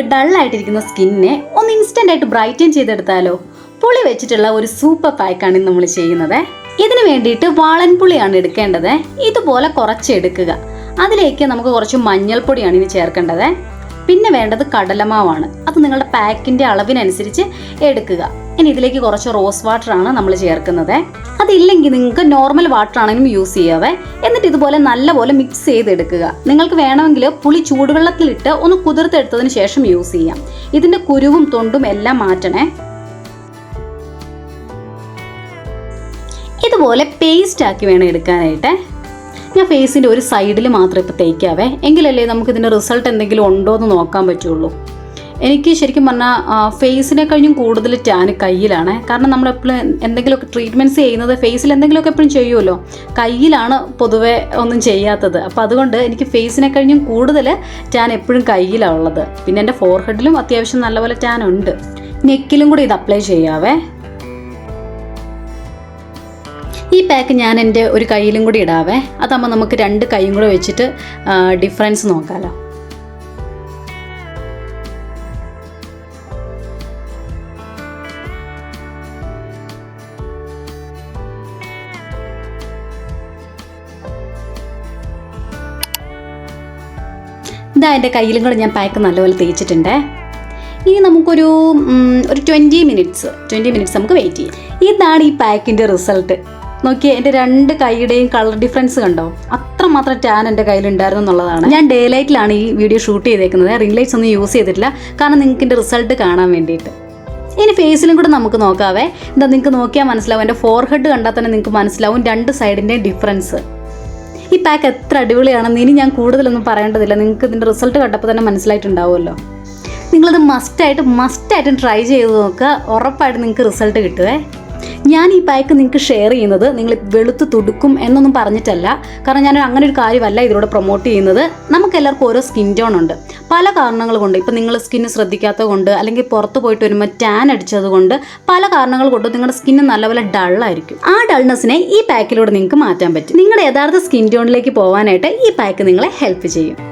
നമുക്ക് ആയിട്ടിരിക്കുന്ന സ്കിന്നിനെ ഒന്ന് ഇൻസ്റ്റന്റ് ആയിട്ട് ബ്രൈറ്റൻ ചെയ്തെടുത്താലോ? പുളി വെച്ചിട്ടുള്ള ഒരു സൂപ്പർ പാക്കാണ് നമ്മൾ ചെയ്യുന്നത്. ഇതിന് വേണ്ടിയിട്ട് വാളൻപുളിയാണ് എടുക്കേണ്ടത്. ഇതുപോലെ കുറച്ച് എടുക്കുക. അതിലേക്ക് നമുക്ക് കുറച്ച് മഞ്ഞൾപ്പൊടിയാണ് ഇനി ചേർക്കേണ്ടത്. പിന്നെ വേണ്ടത് കടലമാവാണ്. അത് നിങ്ങളുടെ പാക്കിന്റെ അളവിനനുസരിച്ച് എടുക്കുക. ഇനി ഇതിലേക്ക് കുറച്ച് റോസ് വാട്ടർ ആണ് നമ്മൾ ചേർക്കുന്നത്. അതില്ലെങ്കിൽ നിങ്ങൾക്ക് നോർമൽ വാട്ടർ ആണെങ്കിലും യൂസ് ചെയ്യാവേ. എന്നിട്ട് ഇതുപോലെ നല്ലപോലെ മിക്സ് ചെയ്തെടുക്കുക. നിങ്ങൾക്ക് വേണമെങ്കിൽ പുളി ചൂടുവെള്ളത്തിലിട്ട് ഒന്ന് കുതിർത്തെടുത്തതിന് ശേഷം യൂസ് ചെയ്യാം. ഇതിന്റെ കുരുവും തൊണ്ടും എല്ലാം മാറ്റണേ. ഇതുപോലെ പേസ്റ്റ് ആക്കി വേണം എടുക്കാനായിട്ട്. ഞാൻ ഫേസിന്റെ ഒരു സൈഡിൽ മാത്രം ഇപ്പോൾ തേക്കാവേ. എങ്കിലല്ലേ നമുക്ക് ഇതിന്റെ റിസൾട്ട് എന്തെങ്കിലും ഉണ്ടോ എന്ന് നോക്കാൻ പറ്റുള്ളൂ. എനിക്ക് ശരിക്കും പറഞ്ഞാൽ ഫേസിനെ കഴിഞ്ഞും കൂടുതൽ ടാൻ കയ്യിലാണ്. കാരണം നമ്മൾ എപ്പോഴും എന്തെങ്കിലുമൊക്കെ ട്രീറ്റ്മെന്റ്സ് ചെയ്യുന്നത് ഫേസിൽ എന്തെങ്കിലുമൊക്കെ എപ്പോഴും ചെയ്യുമല്ലോ കയ്യിലാണ് പൊതുവേ ഒന്നും ചെയ്യാത്തത്. അപ്പോൾ അതുകൊണ്ട് എനിക്ക് ഫേസിനെ കഴിഞ്ഞും കൂടുതൽ ടാൻ എപ്പോഴും കയ്യിലാണ് ഉള്ളത്. പിന്നെ എന്റെ ഫോർഹെഡിലും അത്യാവശ്യം നല്ലപോലെ ടാൻ ഉണ്ട്. നെക്കിലും കൂടി ഇത് അപ്ലൈ ചെയ്യാവേ. ഈ പാക്ക് ഞാൻ എന്റെ ഒരു കയ്യിലും കൂടി ഇടാവേ. അതാകുമ്പോൾ നമുക്ക് രണ്ട് കൈയും കൂടെ വെച്ചിട്ട് ഡിഫറൻസ് നോക്കാമല്ലോ ഇതാ എന്റെ കയ്യിലും കൂടെ ഞാൻ പാക്ക് നല്ലപോലെ തേച്ചിട്ടുണ്ട്. ഇനി നമുക്കൊരു ഒരു ട്വന്റി മിനിറ്റ്സ് ട്വന്റി മിനിറ്റ്സ് നമുക്ക് വെയിറ്റ് ചെയ്യാം. ഇതാണ് ഈ പാക്കിന്റെ റിസൾട്ട് നോക്കിയേ എന്റെ രണ്ട് കൈയുടെയും കളർ ഡിഫറൻസ് കണ്ടോ? അത്രമാത്രം ടാൻ എന്റെ കയ്യിലുണ്ടായിരുന്നു എന്നുള്ളതാണ്. ഞാൻ ഡേ ലൈറ്റിലാണ് ഈ വീഡിയോ ഷൂട്ട് ചെയ്തേക്കുന്നത്. റിംഗ് ലൈറ്റ്സ് ഒന്നും യൂസ് ചെയ്തിട്ടില്ല. കാരണം നിങ്ങൾക്ക് എന്റെ റിസൾട്ട് കാണാൻ വേണ്ടിയിട്ട്. ഇനി ഫേസിലും കൂടെ നമുക്ക് നോക്കാവേ. എന്താ നിങ്ങൾക്ക് നോക്കിയാൽ മനസ്സിലാവും. എന്റെ ഫോർഹെഡ് കണ്ടാൽ തന്നെ നിങ്ങൾക്ക് മനസ്സിലാവും രണ്ട് സൈഡിന്റെയും ഡിഫറൻസ് ഈ പാക്ക് എത്ര അടിപൊളിയാണെന്ന് ഇനി ഞാൻ കൂടുതലൊന്നും പറയേണ്ടതില്ല. നിങ്ങൾക്ക് ഇതിന്റെ റിസൾട്ട് കണ്ടപ്പോൾ തന്നെ മനസ്സിലായിട്ടുണ്ടാവുമല്ലോ. നിങ്ങളത് മസ്റ്റായിട്ട് മസ്റ്റായിട്ടും ട്രൈ ചെയ്ത് നോക്കുക. ഉറപ്പായിട്ട് നിങ്ങൾക്ക് റിസൾട്ട് കിട്ടുവേ. ഞാൻ ഈ പാക്ക് നിങ്ങൾക്ക് ഷെയർ ചെയ്യുന്നത് നിങ്ങൾ വെളുത്ത് തുടുക്കും എന്നൊന്നും പറഞ്ഞിട്ടല്ല. കാരണം ഞാൻ അങ്ങനെ ഒരു കാര്യമല്ല ഇതിലൂടെ പ്രൊമോട്ട് ചെയ്യുന്നത്. നമുക്ക് എല്ലാവർക്കും ഓരോ സ്കിൻ ടോൺ ഉണ്ട്. പല കാരണങ്ങൾ കൊണ്ട് ഇപ്പം നിങ്ങൾ സ്കിന്ന് ശ്രദ്ധിക്കാത്തത് കൊണ്ട് അല്ലെങ്കിൽ പുറത്ത് പോയിട്ട് വരുമ്പോൾ ടാൻ അടിച്ചത് കൊണ്ട് പല കാരണങ്ങൾ കൊണ്ട് നിങ്ങളുടെ സ്കിന്ന് നല്ലപോലെ ഡള്ളായിരിക്കും ആ ഡൾനെസ്സിനെ ഈ പാക്കിലൂടെ നിങ്ങൾക്ക് മാറ്റാൻ പറ്റും. നിങ്ങളുടെ യഥാർത്ഥ സ്കിൻ ടോണിലേക്ക് പോകാനായിട്ട് ഈ പാക്ക് നിങ്ങളെ ഹെൽപ്പ് ചെയ്യും.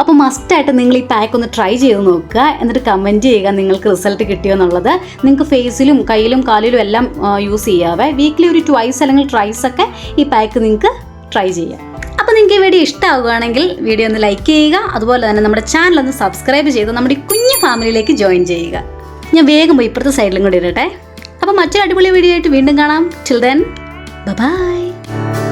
അപ്പോൾ മസ്റ്റായിട്ട് നിങ്ങൾ ഈ പാക്ക് ഒന്ന് ട്രൈ ചെയ്ത് നോക്കുക. എന്നിട്ട് കമന്റ് ചെയ്യുക നിങ്ങൾക്ക് റിസൾട്ട് കിട്ടിയോ എന്നുള്ളത്. നിങ്ങൾക്ക് ഫേസിലും കയ്യിലും കാലിലും എല്ലാം യൂസ് ചെയ്യാവേ. വീക്ക്ലി ഒരു ട്വൈസ് അല്ലെങ്കിൽ ട്രൈസ് ഒക്കെ ഈ പാക്ക് നിങ്ങൾക്ക് ട്രൈ ചെയ്യാം. അപ്പോൾ നിങ്ങൾക്ക് ഈ വീഡിയോ ഇഷ്ടമാവുകയാണെങ്കിൽ വീഡിയോ ഒന്ന് ലൈക്ക് ചെയ്യുക. അതുപോലെ തന്നെ നമ്മുടെ ചാനൽ ഒന്ന് സബ്സ്ക്രൈബ് ചെയ്ത് നമ്മുടെ ഈ കുഞ്ഞു ഫാമിലിയിലേക്ക് ജോയിൻ ചെയ്യുക. ഞാൻ വേഗം പോയി ഇപ്പുറത്തെ സൈഡിലും കൂടി ഇരട്ടെ അപ്പോൾ മറ്റൊരു അടിപൊളി വീഡിയോ ആയിട്ട് വീണ്ടും കാണാം. Children by